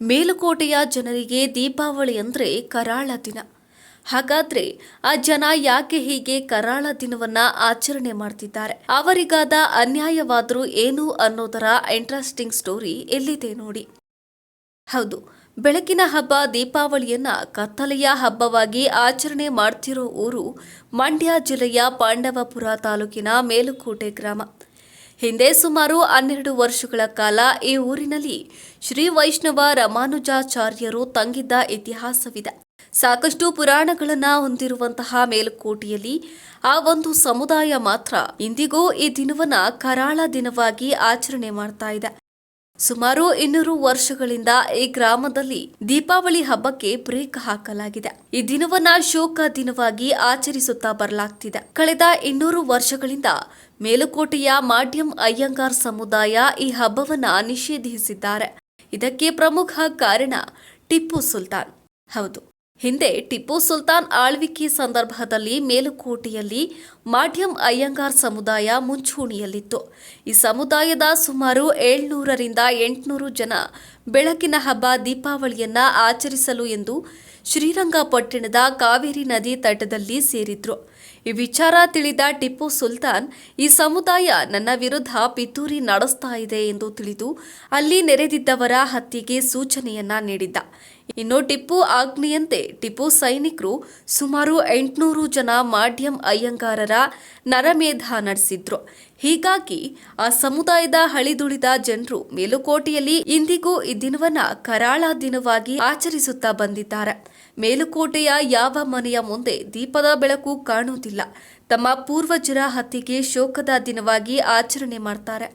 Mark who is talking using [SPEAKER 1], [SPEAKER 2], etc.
[SPEAKER 1] ಮೇಲುಕೋಟೆಯ ಜನರಿಗೆ ದೀಪಾವಳಿ ಅಂದರೆ ಕರಾಳ ದಿನ. ಹಾಗಾದ್ರೆ ಆ ಜನ ಯಾಕೆ ಹೀಗೆ ಕರಾಳ ದಿನವನ್ನ ಆಚರಣೆ ಮಾಡ್ತಿದ್ದಾರೆ? ಅವರಿಗಾದ ಅನ್ಯಾಯವಾದರೂ ಏನು ಅನ್ನೋದರ ಇಂಟ್ರೆಸ್ಟಿಂಗ್ ಸ್ಟೋರಿ ಎಲ್ಲಿದೆ ನೋಡಿ. ಹೌದು, ಬೆಳಕಿನ ಹಬ್ಬ ದೀಪಾವಳಿಯನ್ನ ಕತ್ತಲೆಯ ಹಬ್ಬವಾಗಿ ಆಚರಣೆ ಮಾಡ್ತಿರೋ ಊರು ಮಂಡ್ಯ ಜಿಲ್ಲೆಯ ಪಾಂಡವಪುರ ತಾಲೂಕಿನ ಮೇಲುಕೋಟೆ ಗ್ರಾಮ. ಹಿಂದೆ ಸುಮಾರು ಹನ್ನೆರಡು ವರ್ಷಗಳ ಕಾಲ ಈ ಊರಿನಲ್ಲಿ ಶ್ರೀ ವೈಷ್ಣವ ರಮಾನುಜಾಚಾರ್ಯರು ತಂಗಿದ್ದ ಇತಿಹಾಸವಿದೆ. ಸಾಕಷ್ಟು ಪುರಾಣಗಳನ್ನ ಹೊಂದಿರುವಂತಹ ಮೇಲುಕೋಟೆಯಲ್ಲಿ ಆ ಒಂದು ಸಮುದಾಯ ಮಾತ್ರ ಇಂದಿಗೂ ಈ ದಿನವನ್ನ ಕರಾಳ ದಿನವಾಗಿ ಆಚರಣೆ ಮಾಡ್ತಾ ಇದೆ. ಸುಮಾರು ಇನ್ನೂರು ವರ್ಷಗಳಿಂದ ಈ ಗ್ರಾಮದಲ್ಲಿ ದೀಪಾವಳಿ ಹಬ್ಬಕ್ಕೆ ಬ್ರೇಕ್ ಹಾಕಲಾಗಿದೆ. ಈ ದಿನವನ್ನ ಶೋಕ ದಿನವಾಗಿ ಆಚರಿಸುತ್ತಾ ಬರಲಾಗ್ತಿದೆ. ಕಳೆದ ಇನ್ನೂರು ವರ್ಷಗಳಿಂದ ಮೇಲುಕೋಟೆಯ ಮಾಡ್ಯಂ ಅಯ್ಯಂಗಾರ್ ಸಮುದಾಯ ಈ ಹಬ್ಬವನ್ನ ನಿಷೇಧಿಸಿದ್ದಾರೆ. ಇದಕ್ಕೆ ಪ್ರಮುಖ ಕಾರಣ ಟಿಪ್ಪು ಸುಲ್ತಾನ್. ಹೌದು. ಹಿಂದೆ ಟಿಪ್ಪು ಸುಲ್ತಾನ್ ಆಳ್ವಿಕೆ ಸಂದರ್ಭದಲ್ಲಿ ಮೇಲುಕೋಟೆಯಲ್ಲಿ ಮಾಢ್ಯಂ ಅಯ್ಯಂಗಾರ್ ಸಮುದಾಯ ಮುಂಚೂಣಿಯಲ್ಲಿತ್ತು. ಈ ಸಮುದಾಯದ ಸುಮಾರು ಏಳ್ನೂರರಿಂದ ಎಂಟುನೂರು ಜನ ಬೆಳಕಿನ ಹಬ್ಬ ದೀಪಾವಳಿಯನ್ನ ಆಚರಿಸಲು ಎಂದು ಶ್ರೀರಂಗಪಟ್ಟಣದ ಕಾವೇರಿ ನದಿ ತಟದಲ್ಲಿ ಸೇರಿದ್ರು. ಈ ವಿಚಾರ ತಿಳಿದ ಟಿಪ್ಪು ಸುಲ್ತಾನ್, ಈ ಸಮುದಾಯ ನನ್ನ ವಿರುದ್ಧ ಪಿತೂರಿ ನಡೆಸ್ತಾ ಇದೆ ಎಂದು ತಿಳಿದು ಅಲ್ಲಿ ನೆರೆದಿದ್ದವರ ಹತ್ಯೆಗೆ ಸೂಚನೆಯನ್ನ ನೀಡಿದ್ದ. ಇನ್ನು ಟಿಪ್ಪು ಆಜ್ಞೆಯಂತೆ ಟಿಪ್ಪು ಸೈನಿಕರು ಸುಮಾರು ಎಂಟುನೂರು ಜನ ಮಾಧ್ಯಂ ಅಯ್ಯಂಗಾರರ ನರಮೇಧ ನಡೆಸಿದ್ರು. ಹೀಗಾಗಿ ಆ ಸಮುದಾಯದ ಹಳಿದುಳಿದ ಜನರು ಮೇಲುಕೋಟೆಯಲ್ಲಿ ಇಂದಿಗೂ ದಿನವನ್ನ ಕರಾಳ ದಿನವಾಗಿ ಆಚರಿಸುತ್ತಾ ಬಂದಿದ್ದಾರೆ. ಮೇಲುಕೋಟೆಯ ಯಾವ ಮನೆಯ ಮುಂದೆ ದೀಪದ ಬೆಳಕು ಕಾಣುವುದಿಲ್ಲ. ತಮ್ಮ ಪೂರ್ವಜರ ಹತ್ಯೆಗೆ ಶೋಕದ ದಿನವಾಗಿ ಆಚರಣೆ ಮಾಡ್ತಾರೆ.